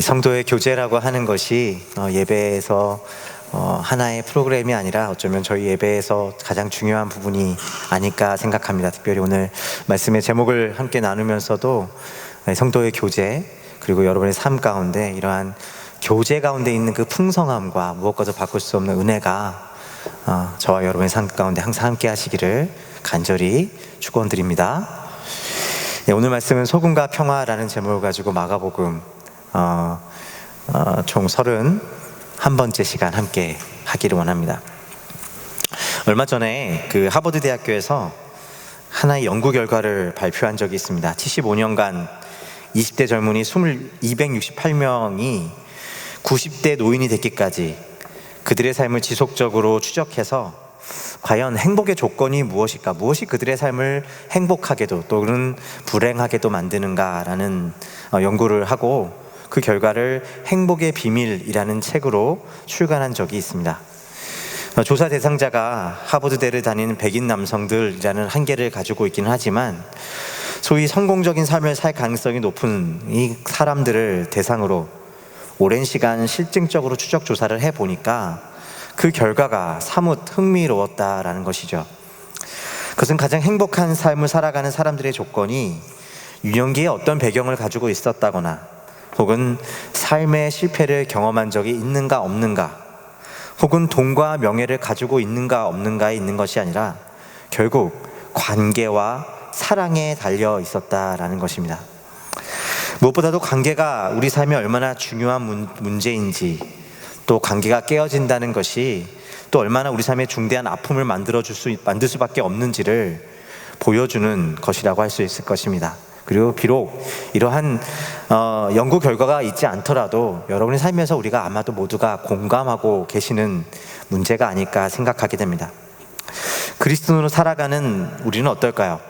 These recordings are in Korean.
이 성도의 교제라고 하는 것이 어, 예배에서 어, 하나의 프로그램이 아니라 어쩌면 저희 예배에서 가장 중요한 부분이 아닐까 생각합니다. 특별히 오늘 말씀의 제목을 함께 나누면서도 네, 성도의 교제 그리고 여러분의 삶 가운데 이러한 교제 가운데 있는 그 풍성함과 무엇과도 바꿀 수 없는 은혜가 어, 저와 여러분의 삶 가운데 항상 함께 하시기를 간절히 축원드립니다. 네, 오늘 말씀은 소금과 평화라는 제목을 가지고 마가복음 어, 어, 총 31번째 시간 함께 하기를 원합니다. 얼마 전에 그 하버드 대학교에서 하나의 연구 결과를 발표한 적이 있습니다. 75년간 20대 젊은이 268명이 90대 노인이 됐기까지 그들의 삶을 지속적으로 추적해서 과연 행복의 조건이 무엇일까? 무엇이 그들의 삶을 행복하게도 또는 불행하게도 만드는가라는 어, 연구를 하고 그 결과를 행복의 비밀이라는 책으로 출간한 적이 있습니다. 어, 조사 대상자가 하버드대를 다니는 백인 남성들이라는 한계를 가지고 있기는 하지만 소위 성공적인 삶을 살 가능성이 높은 이 사람들을 대상으로 오랜 시간 실증적으로 추적 조사를 해 보니까 그 결과가 사뭇 흥미로웠다라는 것이죠. 그것은 가장 행복한 삶을 살아가는 사람들의 조건이 유년기에 어떤 배경을 가지고 있었다거나 혹은 삶의 실패를 경험한 적이 있는가 없는가 혹은 돈과 명예를 가지고 있는가 없는가에 있는 것이 아니라 결국 관계와 사랑에 달려 있었다라는 것입니다. 무엇보다도 관계가 우리 삶에 얼마나 중요한 문, 문제인지 또 관계가 깨어진다는 것이 또 얼마나 우리 삶에 중대한 아픔을 만들어 줄 수, 만들 수밖에 없는지를 보여주는 것이라고 할 수 있을 것입니다. 그리고 비록 이러한 어, 연구 결과가 있지 않더라도 여러분의 삶에서 우리가 아마도 모두가 공감하고 계시는 문제가 아닐까 생각하게 됩니다. 그리스도인으로 살아가는 우리는 어떨까요?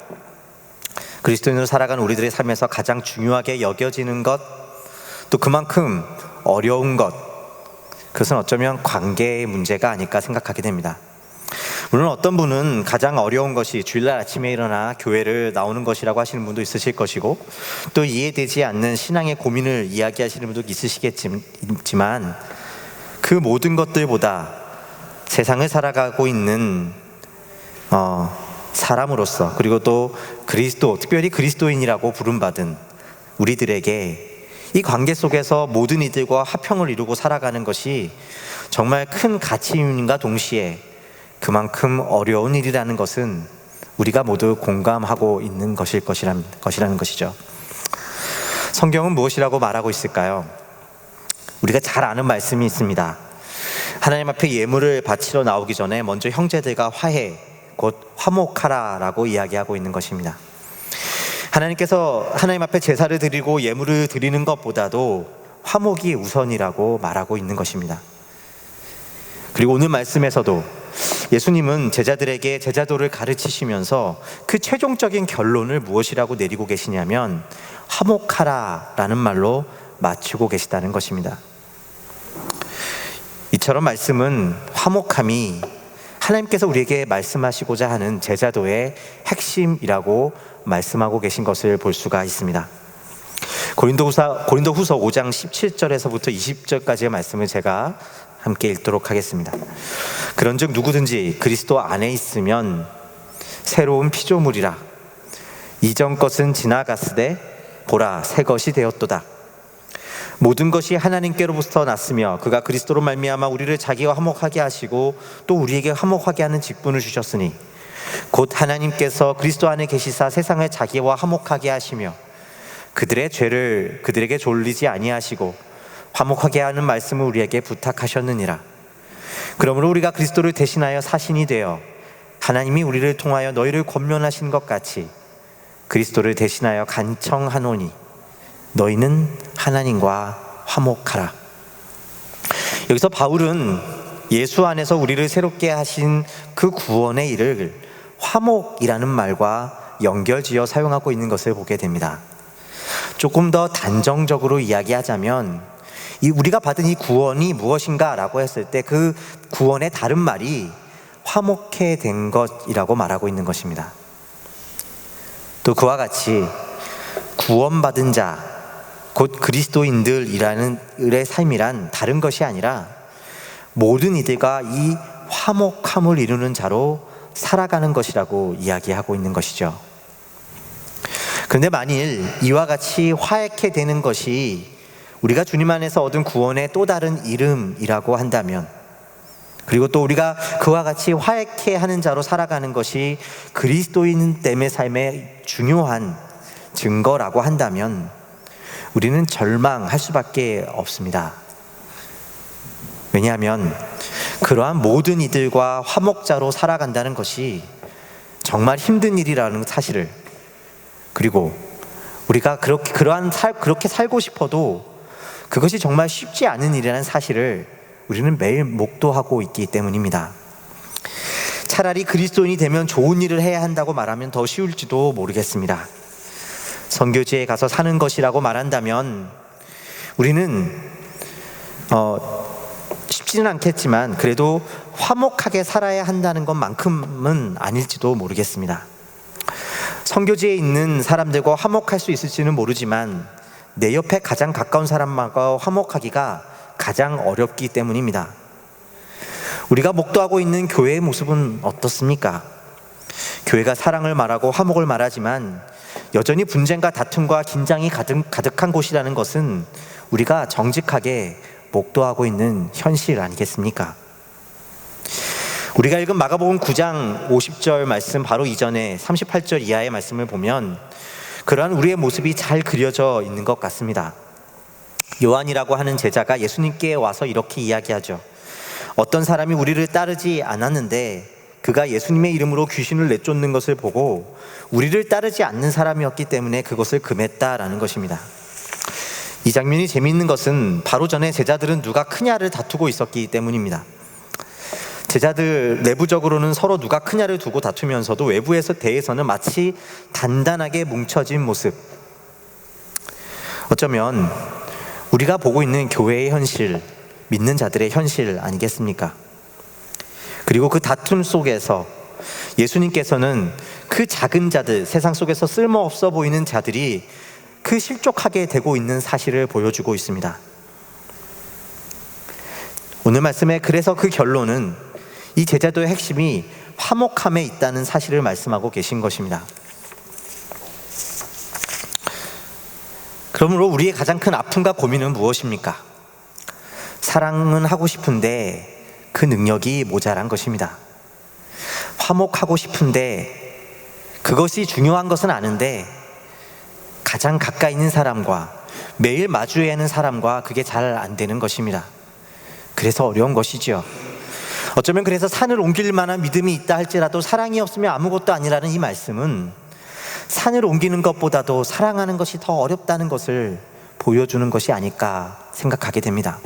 그리스도인으로 살아가는 우리들의 삶에서 가장 중요하게 여겨지는 것, 또 그만큼 어려운 것, 그것은 어쩌면 관계의 문제가 아닐까 생각하게 됩니다. 물론 어떤 분은 가장 어려운 것이 주일날 아침에 일어나 교회를 나오는 것이라고 하시는 분도 있으실 것이고 또 이해되지 않는 신앙의 고민을 이야기하시는 분도 있으시겠지만 그 모든 것들보다 세상을 살아가고 있는 어, 사람으로서 그리고 또 그리스도 특별히 그리스도인이라고 부름받은 우리들에게 이 관계 속에서 모든 이들과 화평을 이루고 살아가는 것이 정말 큰 가치임과 동시에 그만큼 어려운 일이라는 것은 우리가 모두 공감하고 있는 것일 것이라는, 것이죠. 성경은 무엇이라고 말하고 있을까요? 우리가 잘 아는 말씀이 있습니다. 하나님 앞에 예물을 바치러 나오기 전에 먼저 형제들과 화해, 곧 화목하라 라고 이야기하고 있는 것입니다. 하나님께서 하나님 앞에 제사를 드리고 예물을 드리는 것보다도 화목이 우선이라고 말하고 있는 것입니다. 그리고 오늘 말씀에서도 예수님은 제자들에게 제자도를 가르치시면서 그 최종적인 결론을 무엇이라고 내리고 계시냐면 화목하라 라는 말로 마치고 계시다는 것입니다. 이처럼 말씀은 화목함이 하나님께서 우리에게 말씀하시고자 하는 제자도의 핵심이라고 말씀하고 계신 것을 볼 수가 있습니다. 고린도후서 5장 17절에서부터 20절까지의 말씀을 제가 함께 읽도록 하겠습니다. 그런즉 누구든지 그리스도 안에 있으면 새로운 피조물이라 이전 것은 지나갔으되 보라 새 것이 되었도다. 모든 것이 하나님께로부터 났으며 그가 그리스도로 말미암아 우리를 자기와 화목하게 하시고 또 우리에게 화목하게 하는 직분을 주셨으니 곧 하나님께서 그리스도 안에 계시사 세상을 자기와 화목하게 하시며 그들의 죄를 그들에게 졸리지 아니하시고 화목하게 하는 말씀을 우리에게 부탁하셨느니라. 그러므로 우리가 그리스도를 대신하여 사신이 되어 하나님이 우리를 통하여 너희를 권면하신 것 같이 그리스도를 대신하여 간청하노니 너희는 하나님과 화목하라. 여기서 바울은 예수 안에서 우리를 새롭게 하신 그 구원의 일을 화목이라는 말과 연결지어 사용하고 있는 것을 보게 됩니다. 조금 더 단정적으로 이야기하자면 이 우리가 받은 이 구원이 무엇인가라고 했을 때 그 구원의 다른 말이 화목해 된 것이라고 말하고 있는 것입니다. 또 그와 같이 구원받은 자 곧 그리스도인들이라는 을의 삶이란 다른 것이 아니라 모든 이들과 이 화목함을 이루는 자로 살아가는 것이라고 이야기하고 있는 것이죠. 그런데 만일 이와 같이 화해케 되는 것이 우리가 주님 안에서 얻은 구원의 또 다른 이름이라고 한다면 그리고 또 우리가 그와 같이 화해케 하는 자로 살아가는 것이 그리스도인 됨의 삶의 중요한 증거라고 한다면 우리는 절망할 수밖에 없습니다. 왜냐하면 그러한 모든 이들과 화목자로 살아간다는 것이 정말 힘든 일이라는 사실을 그리고 우리가 그렇게 그러한 살 그렇게 살고 싶어도 그것이 정말 쉽지 않은 일이라는 사실을 우리는 매일 목도하고 있기 때문입니다. 차라리 그리스도인이 되면 좋은 일을 해야 한다고 말하면 더 쉬울지도 모르겠습니다. 선교지에 가서 사는 것이라고 말한다면 우리는 어, 쉽지는 않겠지만 그래도 화목하게 살아야 한다는 것만큼은 아닐지도 모르겠습니다. 선교지에 있는 사람들과 화목할 수 있을지는 모르지만 내 옆에 가장 가까운 사람과 화목하기가 가장 어렵기 때문입니다. 우리가 목도하고 있는 교회의 모습은 어떻습니까? 교회가 사랑을 말하고 화목을 말하지만 여전히 분쟁과 다툼과 긴장이 가득, 가득한 곳이라는 것은 우리가 정직하게 목도하고 있는 현실 아니겠습니까? 우리가 읽은 마가복음 9장 50절 말씀 바로 이전에 38절 이하의 말씀을 보면 그러한 우리의 모습이 잘 그려져 있는 것 같습니다. 요한이라고 하는 제자가 예수님께 와서 이렇게 이야기하죠. 어떤 사람이 우리를 따르지 않았는데 그가 예수님의 이름으로 귀신을 내쫓는 것을 보고 우리를 따르지 않는 사람이었기 때문에 그것을 금했다라는 것입니다. 이 장면이 재미있는 것은 바로 전에 제자들은 누가 크냐를 다투고 있었기 때문입니다. 제자들 내부적으로는 서로 누가 크냐를 두고 다투면서도 외부에서 대해서는 마치 단단하게 뭉쳐진 모습. 어쩌면 우리가 보고 있는 교회의 현실, 믿는 자들의 현실 아니겠습니까? 그리고 그 다툼 속에서 예수님께서는 그 작은 자들, 세상 속에서 쓸모없어 보이는 자들이 그 실족하게 되고 있는 사실을 보여주고 있습니다. 오늘 말씀에 그래서 그 결론은 이 제자도의 핵심이 화목함에 있다는 사실을 말씀하고 계신 것입니다. 그러므로 우리의 가장 큰 아픔과 고민은 무엇입니까? 사랑은 하고 싶은데 그 능력이 모자란 것입니다. 화목하고 싶은데 그것이 중요한 것은 아는데 가장 가까이 있는 사람과 매일 마주해야 하는 사람과 그게 잘 안 되는 것입니다. 그래서 어려운 것이지요. 어쩌면 그래서 산을 옮길 만한 믿음이 있다 할지라도 사랑이 없으면 아무것도 아니라는 이 말씀은 산을 옮기는 것보다도 사랑하는 것이 더 어렵다는 것을 보여주는 것이 아닐까 생각하게 됩니다.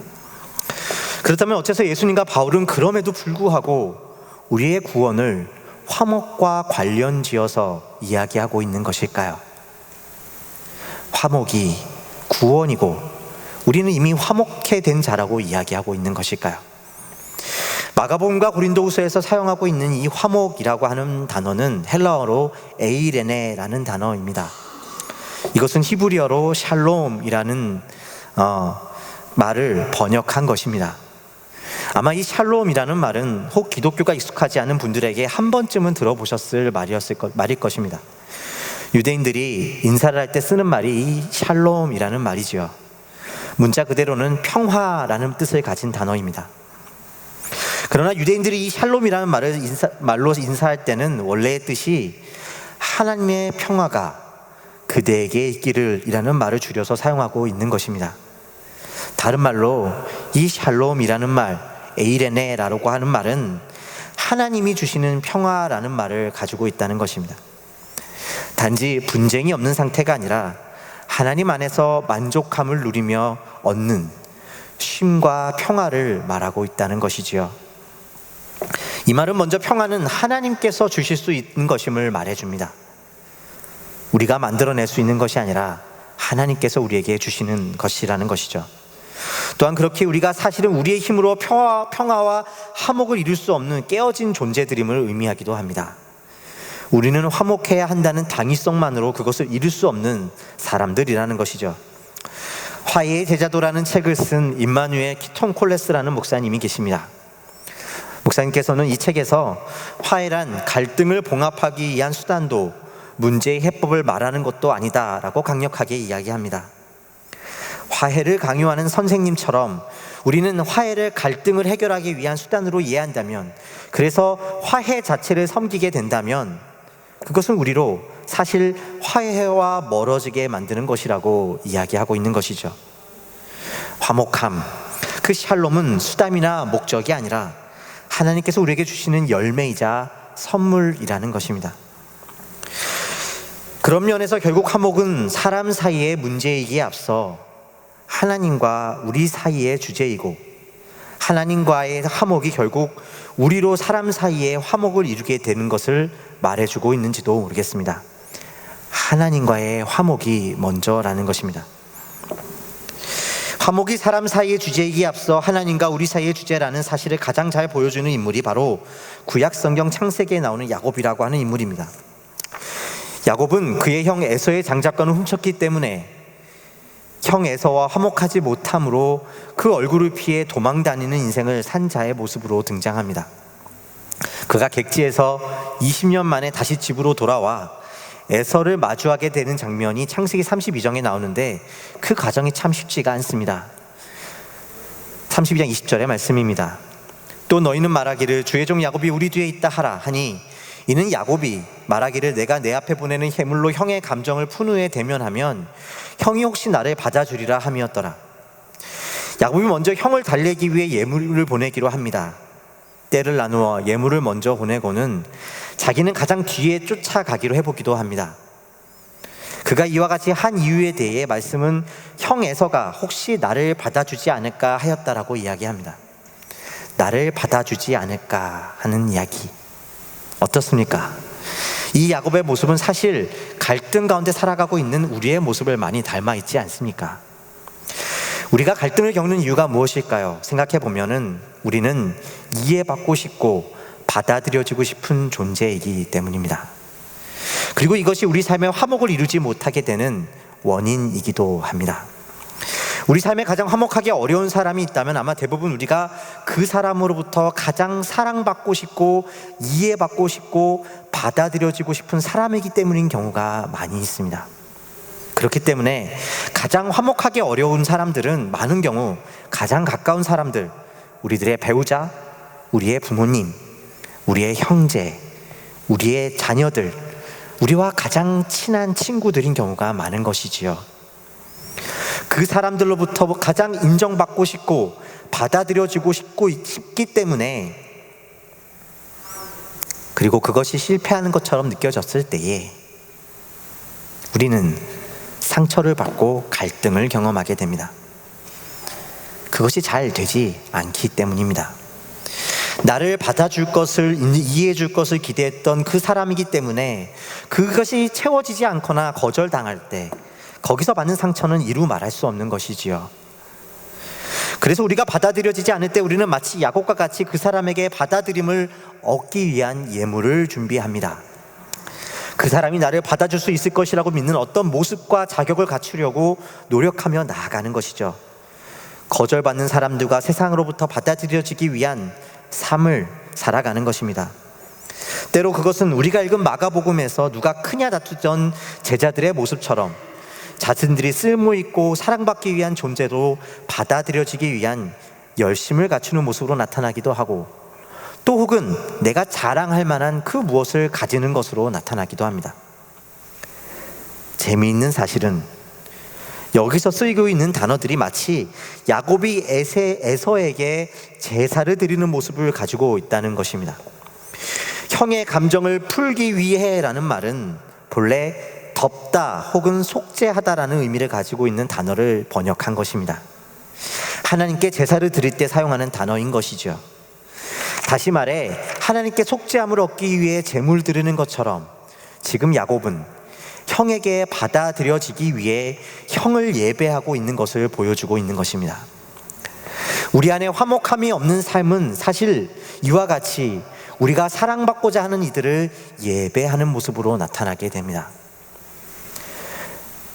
그렇다면 어째서 예수님과 바울은 그럼에도 불구하고 우리의 구원을 화목과 관련 지어서 이야기하고 있는 것일까요? 화목이 구원이고 우리는 이미 화목해 된 자라고 이야기하고 있는 것일까요? 마가복음과 고린도후서에서 사용하고 있는 이 화목이라고 하는 단어는 헬라어로 에이레네라는 단어입니다. 이것은 히브리어로 샬롬이라는 어, 말을 번역한 것입니다. 아마 이 샬롬이라는 말은 혹 기독교가 익숙하지 않은 분들에게 한 번쯤은 들어보셨을 말이었을 것, 말일 것입니다. 유대인들이 인사를 할 때 쓰는 말이 이 샬롬이라는 말이지요. 문자 그대로는 평화라는 뜻을 가진 단어입니다. 그러나 유대인들이 이 샬롬이라는 말을 인사, 말로 인사할 때는 원래의 뜻이 하나님의 평화가 그대에게 있기를 이라는 말을 줄여서 사용하고 있는 것입니다. 다른 말로 이 샬롬이라는 말, 에이레네라고 하는 말은 하나님이 주시는 평화라는 말을 가지고 있다는 것입니다. 단지 분쟁이 없는 상태가 아니라 하나님 안에서 만족함을 누리며 얻는 쉼과 평화를 말하고 있다는 것이지요. 이 말은 먼저 평화는 하나님께서 주실 수 있는 것임을 말해줍니다. 우리가 만들어낼 수 있는 것이 아니라 하나님께서 우리에게 주시는 것이라는 것이죠. 또한 그렇게 우리가 사실은 우리의 힘으로 평화, 평화와 화목을 이룰 수 없는 깨어진 존재들임을 의미하기도 합니다. 우리는 화목해야 한다는 당위성만으로 그것을 이룰 수 없는 사람들이라는 것이죠. 화해의 제자도라는 책을 쓴 임마누엘 키톤 콜레스라는 목사님이 계십니다. 목사님께서는 이 책에서 화해란 갈등을 봉합하기 위한 수단도 문제의 해법을 말하는 것도 아니다라고 강력하게 이야기합니다. 화해를 강요하는 선생님처럼 우리는 화해를 갈등을 해결하기 위한 수단으로 이해한다면 그래서 화해 자체를 섬기게 된다면 그것은 우리로 사실 화해와 멀어지게 만드는 것이라고 이야기하고 있는 것이죠. 화목함, 그 샬롬은 수담이나 목적이 아니라 하나님께서 우리에게 주시는 열매이자 선물이라는 것입니다. 그런 면에서 결국 화목은 사람 사이의 문제이기에 앞서 하나님과 우리 사이의 주제이고 하나님과의 화목이 결국 우리로 사람 사이의 화목을 이루게 되는 것을 말해주고 있는지도 모르겠습니다. 하나님과의 화목이 먼저라는 것입니다. 화목이 사람 사이의 주제이기에 앞서 하나님과 우리 사이의 주제라는 사실을 가장 잘 보여주는 인물이 바로 구약 성경 창세기에 나오는 야곱이라고 하는 인물입니다. 야곱은 그의 형 에서의 장작권을 훔쳤기 때문에 형 에서와 화목하지 못함으로 그 얼굴을 피해 도망 다니는 인생을 산 자의 모습으로 등장합니다. 그가 객지에서 20년 만에 다시 집으로 돌아와 에서를 마주하게 되는 장면이 창세기 32장에 나오는데 그 과정이 참 쉽지가 않습니다. 32장 20절의 말씀입니다. 또 너희는 말하기를 주의 종 야곱이 우리 뒤에 있다 하라 하니 이는 야곱이 말하기를 내가 내 앞에 보내는 해물로 형의 감정을 푼 후에 대면하면 형이 혹시 나를 받아주리라 함이었더라. 야곱이 먼저 형을 달래기 위해 예물을 보내기로 합니다. 때를 나누어 예물을 먼저 보내고는 자기는 가장 뒤에 쫓아가기로 해보기도 합니다. 그가 이와 같이 한 이유에 대해 말씀은 형 에서가 혹시 나를 받아주지 않을까 하였다라고 이야기합니다. 나를 받아주지 않을까 하는 이야기. 어떻습니까? 이 야곱의 모습은 사실 갈등 가운데 살아가고 있는 우리의 모습을 많이 닮아 있지 않습니까? 우리가 갈등을 겪는 이유가 무엇일까요? 생각해 보면은 우리는 이해받고 싶고 받아들여지고 싶은 존재이기 때문입니다. 그리고 이것이 우리 삶의 화목을 이루지 못하게 되는 원인이기도 합니다. 우리 삶에 가장 화목하기 어려운 사람이 있다면 아마 대부분 우리가 그 사람으로부터 가장 사랑받고 싶고 이해받고 싶고 받아들여지고 싶은 사람이기 때문인 경우가 많이 있습니다. 그렇기 때문에 가장 화목하기 어려운 사람들은 많은 경우 가장 가까운 사람들, 우리들의 배우자, 우리의 부모님, 우리의 형제, 우리의 자녀들, 우리와 가장 친한 친구들인 경우가 많은 것이지요. 그 사람들로부터 가장 인정받고 싶고 받아들여지고 싶고 싶기 때문에 그리고 그것이 실패하는 것처럼 느껴졌을 때에 우리는 상처를 받고 갈등을 경험하게 됩니다. 그것이 잘 되지 않기 때문입니다. 나를 받아줄 것을 이해해 줄 것을 기대했던 그 사람이기 때문에 그것이 채워지지 않거나 거절당할 때 거기서 받는 상처는 이루 말할 수 없는 것이지요. 그래서 우리가 받아들여지지 않을 때 우리는 마치 야곱과 같이 그 사람에게 받아들임을 얻기 위한 예물을 준비합니다. 그 사람이 나를 받아줄 수 있을 것이라고 믿는 어떤 모습과 자격을 갖추려고 노력하며 나아가는 것이죠. 거절받는 사람들과 세상으로부터 받아들여지기 위한 삶을 살아가는 것입니다. 때로 그것은 우리가 읽은 마가복음에서 누가 크냐 다투던 제자들의 모습처럼 자신들이 쓸모 있고 사랑받기 위한 존재로 받아들여지기 위한 열심을 갖추는 모습으로 나타나기도 하고 또 혹은 내가 자랑할 만한 그 무엇을 가지는 것으로 나타나기도 합니다. 재미있는 사실은 여기서 쓰이고 있는 단어들이 마치 야곱이 에세, 에서에게 제사를 드리는 모습을 가지고 있다는 것입니다. 형의 감정을 풀기 위해라는 말은 본래 덮다 혹은 속죄하다라는 의미를 가지고 있는 단어를 번역한 것입니다. 하나님께 제사를 드릴 때 사용하는 단어인 것이죠. 다시 말해 하나님께 속죄함을 얻기 위해 제물 드리는 것처럼 지금 야곱은 형에게 받아들여지기 위해 형을 예배하고 있는 것을 보여주고 있는 것입니다. 우리 안에 화목함이 없는 삶은 사실 이와 같이 우리가 사랑받고자 하는 이들을 예배하는 모습으로 나타나게 됩니다.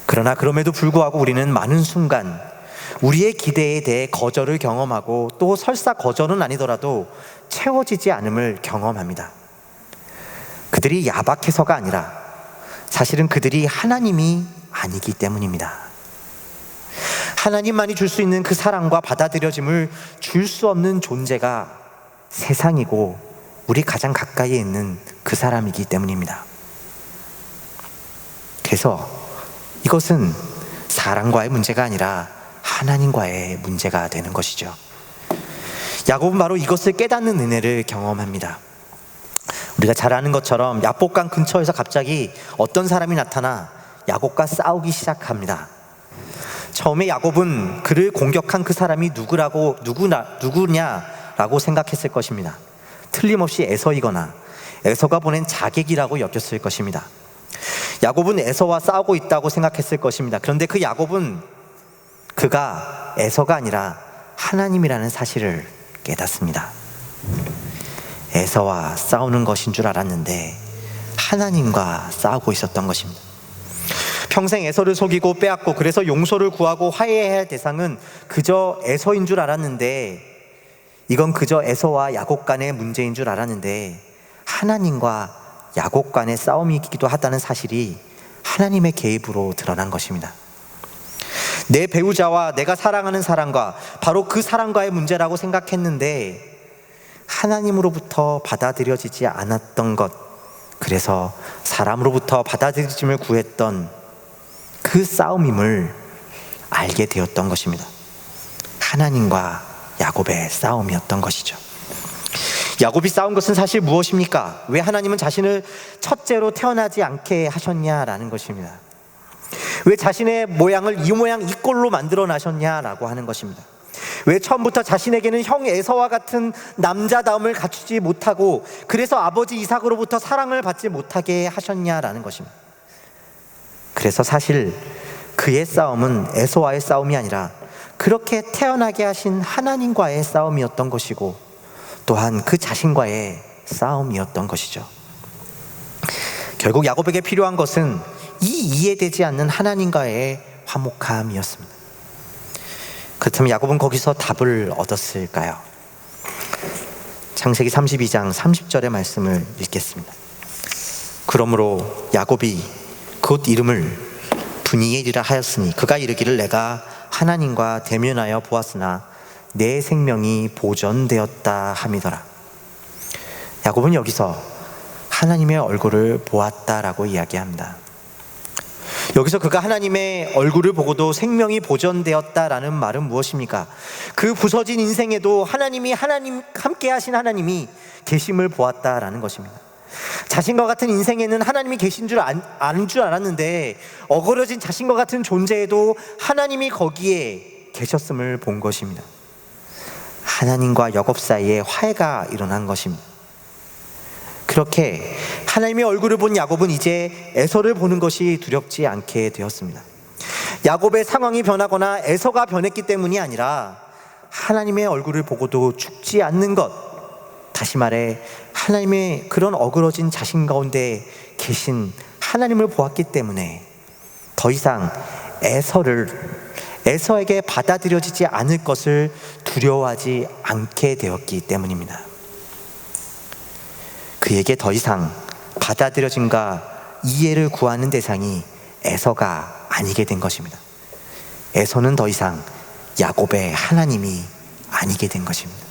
그러나 그럼에도 불구하고 우리는 많은 순간 우리의 기대에 대해 거절을 경험하고 또 설사 거절은 아니더라도 채워지지 않음을 경험합니다. 그들이 야박해서가 아니라 사실은 그들이 하나님이 아니기 때문입니다. 하나님만이 줄 수 있는 그 사랑과 받아들여짐을 줄 수 없는 존재가 세상이고 우리 가장 가까이에 있는 그 사람이기 때문입니다. 그래서 이것은 사랑과의 문제가 아니라 하나님과의 문제가 되는 것이죠. 야곱은 바로 이것을 깨닫는 은혜를 경험합니다. 우리가 잘 아는 것처럼 야복강 근처에서 갑자기 어떤 사람이 나타나 야곱과 싸우기 시작합니다. 처음에 야곱은 그를 공격한 그 사람이 누구라고 누구나 누구냐라고 생각했을 것입니다. 틀림없이 에서이거나 에서가 보낸 자객이라고 여겼을 것입니다. 야곱은 에서와 싸우고 있다고 생각했을 것입니다. 그런데 그 야곱은 그가 에서가 아니라 하나님이라는 사실을 깨닫습니다. 에서와 싸우는 것인 줄 알았는데 하나님과 싸우고 있었던 것입니다. 평생 에서를 속이고 빼앗고 그래서 용서를 구하고 화해해야 할 대상은 그저 에서인 줄 알았는데 이건 그저 에서와 야곱 간의 문제인 줄 알았는데 하나님과 야곱 간의 싸움이기도 하다는 사실이 하나님의 개입으로 드러난 것입니다. 내 배우자와 내가 사랑하는 사람과 바로 그 사람과의 문제라고 생각했는데 하나님으로부터 받아들여지지 않았던 것, 그래서 사람으로부터 받아들여짐을 구했던 그 싸움임을 알게 되었던 것입니다. 하나님과 야곱의 싸움이었던 것이죠. 야곱이 싸운 것은 사실 무엇입니까? 왜 하나님은 자신을 첫째로 태어나지 않게 하셨냐라는 것입니다. 왜 자신의 모양을 이 모양 이 꼴로 만들어 나셨냐라고 하는 것입니다. 왜 처음부터 자신에게는 형 에서와 같은 남자다움을 갖추지 못하고 그래서 아버지 이삭으로부터 사랑을 받지 못하게 하셨냐라는 것입니다. 그래서 사실 그의 싸움은 에서와의 싸움이 아니라 그렇게 태어나게 하신 하나님과의 싸움이었던 것이고 또한 그 자신과의 싸움이었던 것이죠. 결국 야곱에게 필요한 것은 이 이해되지 않는 하나님과의 화목함이었습니다. 그렇다면 야곱은 거기서 답을 얻었을까요? 창세기 32장 30절의 말씀을 읽겠습니다. 그러므로 야곱이 곧 이름을 분이엘이라 하였으니 그가 이르기를 내가 하나님과 대면하여 보았으나 내 생명이 보존되었다 함이더라. 야곱은 여기서 하나님의 얼굴을 보았다라고 이야기합니다. 여기서 그가 하나님의 얼굴을 보고도 생명이 보존되었다라는 말은 무엇입니까? 그 부서진 인생에도 하나님이 하나님 함께 하신 하나님이 계심을 보았다라는 것입니다. 자신과 같은 인생에는 하나님이 계신 줄 아는 줄 알았는데 어그러진 자신과 같은 존재에도 하나님이 거기에 계셨음을 본 것입니다. 하나님과 여곱 사이에 화해가 일어난 것입니다. 그렇게 하나님의 얼굴을 본 야곱은 이제 에서를 보는 것이 두렵지 않게 되었습니다. 야곱의 상황이 변하거나 에서가 변했기 때문이 아니라 하나님의 얼굴을 보고도 죽지 않는 것. 다시 말해 하나님의 그런 어그러진 자신 가운데 계신 하나님을 보았기 때문에 더 이상 에서를 에서에게 받아들여지지 않을 것을 두려워하지 않게 되었기 때문입니다. 그에게 더 이상 받아들여짐과 이해를 구하는 대상이 에서가 아니게 된 것입니다. 에서는 더 이상 야곱의 하나님이 아니게 된 것입니다.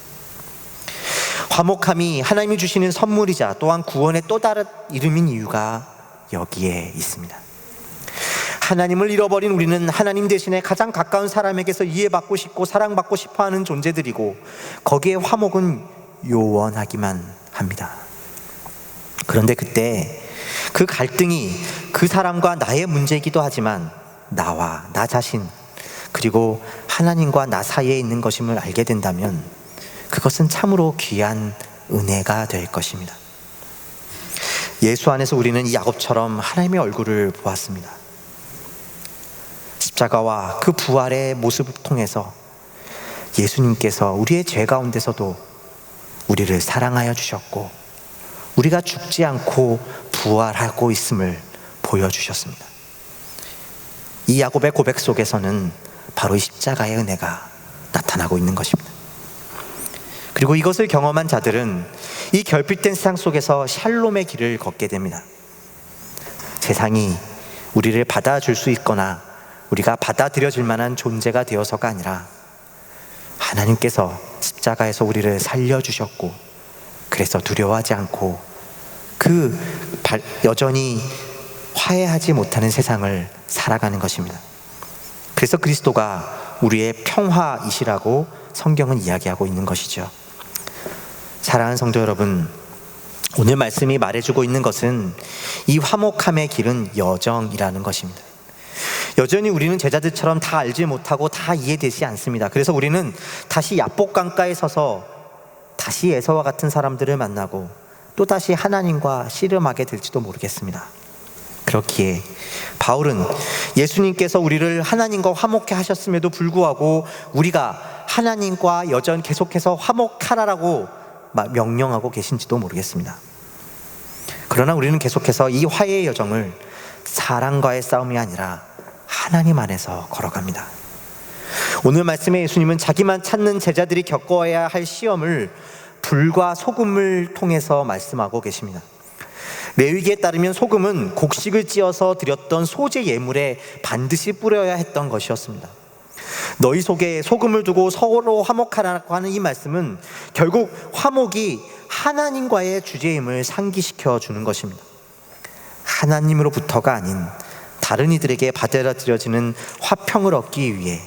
화목함이 하나님이 주시는 선물이자 또한 구원의 또 다른 이름인 이유가 여기에 있습니다. 하나님을 잃어버린 우리는 하나님 대신에 가장 가까운 사람에게서 이해받고 싶고 사랑받고 싶어 하는 존재들이고 거기에 화목은 요원하기만 합니다. 그런데 그때 그 갈등이 그 사람과 나의 문제이기도 하지만 나와 나 자신 그리고 하나님과 나 사이에 있는 것임을 알게 된다면 그것은 참으로 귀한 은혜가 될 것입니다. 예수 안에서 우리는 이 야곱처럼 하나님의 얼굴을 보았습니다. 십자가와 그 부활의 모습을 통해서 예수님께서 우리의 죄 가운데서도 우리를 사랑하여 주셨고 우리가 죽지 않고 부활하고 있음을 보여주셨습니다. 이 야곱의 고백 속에서는 바로 이 십자가의 은혜가 나타나고 있는 것입니다. 그리고 이것을 경험한 자들은 이 결핍된 세상 속에서 샬롬의 길을 걷게 됩니다. 세상이 우리를 받아줄 수 있거나 우리가 받아들여질 만한 존재가 되어서가 아니라 하나님께서 십자가에서 우리를 살려주셨고 그래서 두려워하지 않고 그 발- 여전히 화해하지 못하는 세상을 살아가는 것입니다. 그래서 그리스도가 우리의 평화이시라고 성경은 이야기하고 있는 것이죠. 사랑하는 성도 여러분, 오늘 말씀이 말해주고 있는 것은 이 화목함의 길은 여정이라는 것입니다. 여전히 우리는 제자들처럼 다 알지 못하고 다 이해되지 않습니다. 그래서 우리는 다시 야복 강가에 서서 다시 에서와 같은 사람들을 만나고 또 다시 하나님과 씨름하게 될지도 모르겠습니다. 그렇기에 바울은 예수님께서 우리를 하나님과 화목해 하셨음에도 불구하고 우리가 하나님과 여전 계속해서 화목하라라고 막 명령하고 계신지도 모르겠습니다. 그러나 우리는 계속해서 이 화해의 여정을 사랑과의 싸움이 아니라 하나님 안에서 걸어갑니다. 오늘 말씀에 예수님은 자기만 찾는 제자들이 겪어야 할 시험을 불과 소금을 통해서 말씀하고 계십니다. 레위기에 따르면 소금은 곡식을 찧어서 드렸던 소재 예물에 반드시 뿌려야 했던 것이었습니다. 너희 속에 소금을 두고 서로 화목하라고 하는 이 말씀은 결국 화목이 하나님과의 주제임을 상기시켜 주는 것입니다. 하나님으로부터가 아닌 다른 이들에게 받아들여지는 화평을 얻기 위해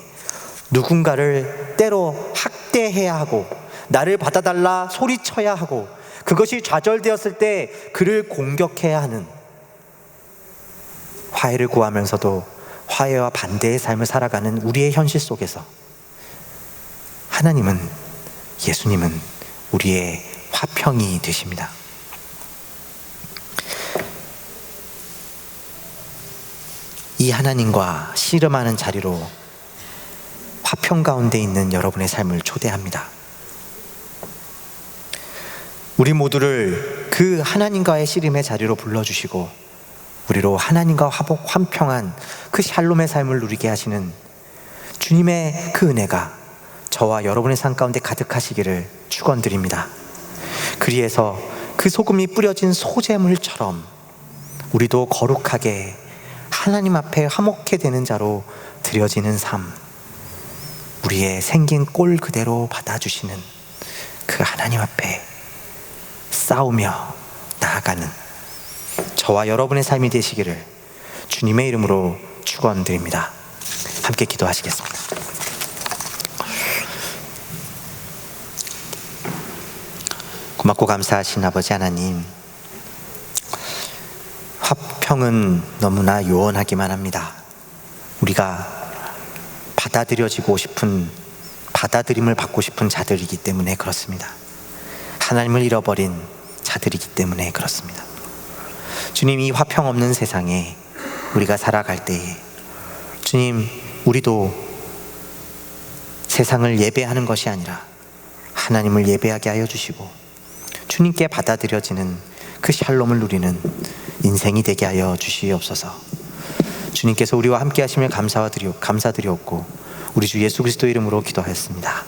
누군가를 때로 학대해야 하고 나를 받아달라 소리쳐야 하고 그것이 좌절되었을 때 그를 공격해야 하는 화해를 구하면서도 화해와 반대의 삶을 살아가는 우리의 현실 속에서 하나님은 예수님은 우리의 화평이 되십니다. 이 하나님과 씨름하는 자리로 화평 가운데 있는 여러분의 삶을 초대합니다. 우리 모두를 그 하나님과의 씨름의 자리로 불러주시고 우리로 하나님과 화복 환평한 그 샬롬의 삶을 누리게 하시는 주님의 그 은혜가 저와 여러분의 삶 가운데 가득하시기를 축원드립니다. 그리해서 그 소금이 뿌려진 소재물처럼 우리도 거룩하게 하나님 앞에 화목해 되는 자로 드려지는 삶, 우리의 생긴 꼴 그대로 받아주시는 그 하나님 앞에 싸우며 나아가는 저와 여러분의 삶이 되시기를 주님의 이름으로 축원드립니다. 함께 기도하시겠습니다. 고맙고 감사하신 아버지 하나님, 화평은 너무나 요원하기만 합니다. 우리가 받아들여지고 싶은 받아들임을 받고 싶은 자들이기 때문에 그렇습니다. 하나님을 잃어버린 자들이기 때문에 그렇습니다. 주님 이 화평 없는 세상에 우리가 살아갈 때에 주님 우리도 세상을 예배하는 것이 아니라 하나님을 예배하게 하여 주시고 주님께 받아들여지는 그 샬롬을 누리는 인생이 되게 하여 주시옵소서. 주님께서 우리와 함께 하심을 감사드리옵고 우리 주 예수 그리스도 이름으로 기도하였습니다.